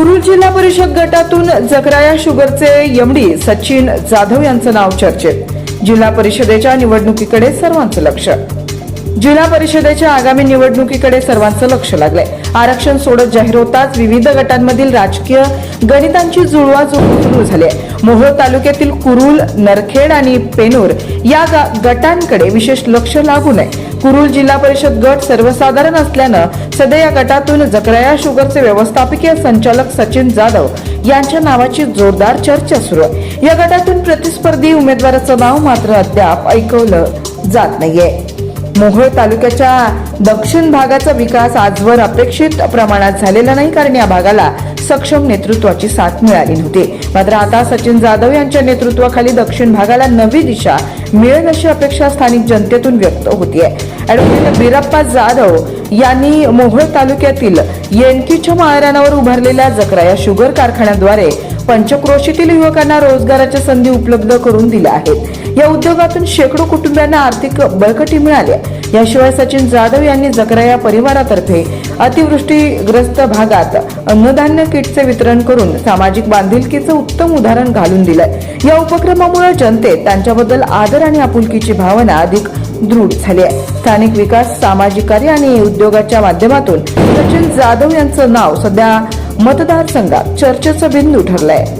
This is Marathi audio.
कुरुल जिल्हा परिषद गटातून जगराया शुगरचे एमडी सचिन जाधव यांचं नाव चर्चेत. जिल्हा परिषदेच्या निवडणुकीकडे सर्वांचं लक्ष. जिल्हा परिषदेच्या आगामी निवडणुकीकडे सर्वांचं लक्ष लागलंय. आरक्षण सोडत जाहीर होताच विविध गटांमधील राजकीय गणितांची जुळवाजुळव सुरू झाली आहे मोहोळ तालुक्यातील कुरुल नरखेड आणि पेनूर या गटांकडे विशेष लक्ष लागू नये. कुरुल जिल्हा परिषद गट सर्वसाधारण असल्यानं सध्या या गटातून जकराया शुगरचे व्यवस्थापकीय संचालक सचिन जाधव यांच्या नावाची जोरदार चर्चा सुरू आहे. या गटातून प्रतिस्पर्धी उमेदवाराचं नाव मात्र अद्याप ऐकवलं जात नाहीये. मोहोळ तालुक्याच्या दक्षिण भागाचा विकास आजवर अपेक्षित प्रमाणात झालेला नाही कारण या भागाला सक्षम नेतृत्वाची साथ मिळाली नव्हती. मात्र आता सचिन जाधव यांच्या नेतृत्वाखाली दक्षिण भागाला नवी दिशा मिळेल अशी अपेक्षा स्थानिक जनतेतून व्यक्त होतीये. ऍडव्होकेट बिरप्पा जाधव यांनी मोहोळ तालुक्यातील येनकीच्या माळरानावर उभारलेल्या जकरा या शुगर कारखान्याद्वारे पंचक्रोशीतील युवकांना रोजगाराच्या संधी उपलब्ध करून दिल्या आहेत. या उद्योगातून शेकडो कुटुंबियांना आर्थिक बळकटी मिळाल्या याशिवाय सचिन जाधव यांनी जकराया परिवारातर्फे अतिवृष्टीग्रस्त भागात अन्नधान्य किटचे वितरण करून सामाजिक बांधिलकीचं उत्तम उदाहरण घालून दिलंय. या उपक्रमामुळे जनतेत त्यांच्याबद्दल आदर आणि आपुलकीची भावना अधिक दृढ झाली आहे. स्थानिक विकास सामाजिक कार्य आणि उद्योगाच्या माध्यमातून सचिन जाधव यांचं नाव सध्या मतदारसंघात चर्चेचं बिंदू ठरलंय.